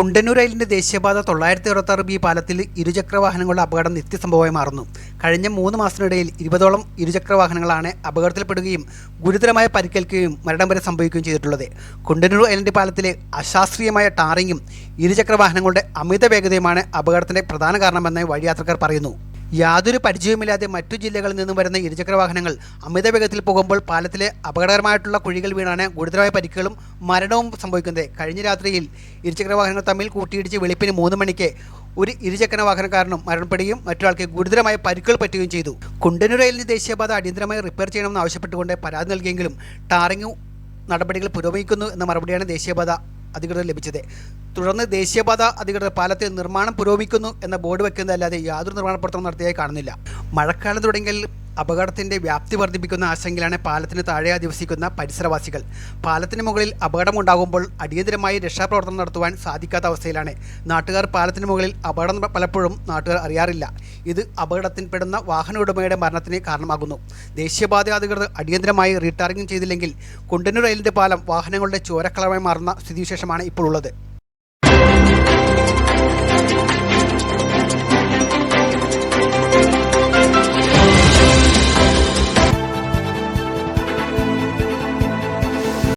കുണ്ടന്നൂർ റെയിലിന്റെ ദേശീയപാത തൊള്ളായിരത്തി അറുപത്താറ് ബി പാലത്തിൽ ഇരുചക്ര വാഹനങ്ങളുടെ അപകടം നിത്യസംഭവമായി മാറുന്നു. കഴിഞ്ഞ മൂന്ന് മാസത്തിനിടയിൽ ഇരുപതോളം ഇരുചക്ര വാഹനങ്ങളാണ് അപകടത്തിൽപ്പെടുകയും ഗുരുതരമായ പരിക്കേൽക്കുകയും മരണം വരെ സംഭവിക്കുകയും ചെയ്തിട്ടുള്ളത്. കുണ്ടന്നൂർ റെയിലിന്റെ പാലത്തിലെ അശാസ്ത്രീയമായ ടാറിങ്ങും ഇരുചക്ര വാഹനങ്ങളുടെ അമിത വേഗതയുമാണ് അപകടത്തിന്റെ പ്രധാന കാരണമെന്ന് വഴിയാത്രക്കാർ പറയുന്നു. യാതൊരു പരിചയവുമില്ലാതെ മറ്റു ജില്ലകളിൽ നിന്നും വരുന്ന ഇരുചക്ര വാഹനങ്ങൾ അമിത വേഗത്തിൽ പോകുമ്പോൾ പാലത്തിലെ അപകടകരമായിട്ടുള്ള കുഴികൾ വീണാണ് ഗുരുതരമായ പരിക്കുകളും മരണവും സംഭവിക്കുന്നത്. കഴിഞ്ഞ രാത്രിയിൽ ഇരുചക്ര വാഹനങ്ങൾ തമ്മിൽ കൂട്ടിയിടിച്ച് വെളുപ്പിന് മൂന്ന് മണിക്ക് ഒരു ഇരുചക്ര വാഹനക്കാരനും മരണപ്പെടുകയും മറ്റൊരാൾക്ക് ഗുരുതരമായ പരിക്കുകൾ പറ്റുകയും ചെയ്തു. കുണ്ടനൂർ റെയിലിന്റെ ദേശീയപാത അടിയന്തരമായി റിപ്പയർ ചെയ്യണമെന്ന് ആവശ്യപ്പെട്ടുകൊണ്ട് പരാതി നൽകിയെങ്കിലും ടാറിംഗ് നടപടികൾ പുരോഗമിക്കുന്നു എന്ന മറുപടിയാണ് ദേശീയപാത അധികൃതർ ലഭിച്ചത്. തുടർന്ന് ദേശീയപാത അധികൃതർ പാലത്തിൽ നിർമ്മാണം പുരോഗമിക്കുന്നു എന്ന ബോർഡ് വെക്കുന്നതല്ലാതെ യാതൊരു നിർമ്മാണ പ്രവർത്തനം നടത്തിയതായി കാണുന്നില്ല. മഴക്കാലം തുടങ്ങിയാൽ അപകടത്തിന്റെ വ്യാപ്തി വർദ്ധിപ്പിക്കുന്ന ആശങ്കയിലാണ് പാലത്തിന് താഴെ അധിവസിക്കുന്ന പരിസരവാസികൾ. പാലത്തിന് മുകളിൽ അപകടമുണ്ടാകുമ്പോൾ അടിയന്തരമായി രക്ഷാപ്രവർത്തനം നടത്തുവാൻ സാധിക്കാത്ത അവസ്ഥയിലാണ്. നാട്ടുകാർ പാലത്തിന് മുകളിൽ അപകടം പലപ്പോഴും നാട്ടുകാർ അറിയാറില്ല. ഇത് അപകടത്തിൽപ്പെടുന്ന വാഹന ഉടമയുടെ മരണത്തിന് കാരണമാകുന്നു. ദേശീയപാത അധികൃതർ അടിയന്തരമായി റീടാറിംഗ് ചെയ്തില്ലെങ്കിൽ കുണ്ടന്നൂർ റെയിലിന്റെ പാലം വാഹനങ്ങളുടെ ചോരക്കളമായി മാറുന്ന സ്ഥിതിവിശേഷമാണ് ഇപ്പോൾ ഉള്ളത്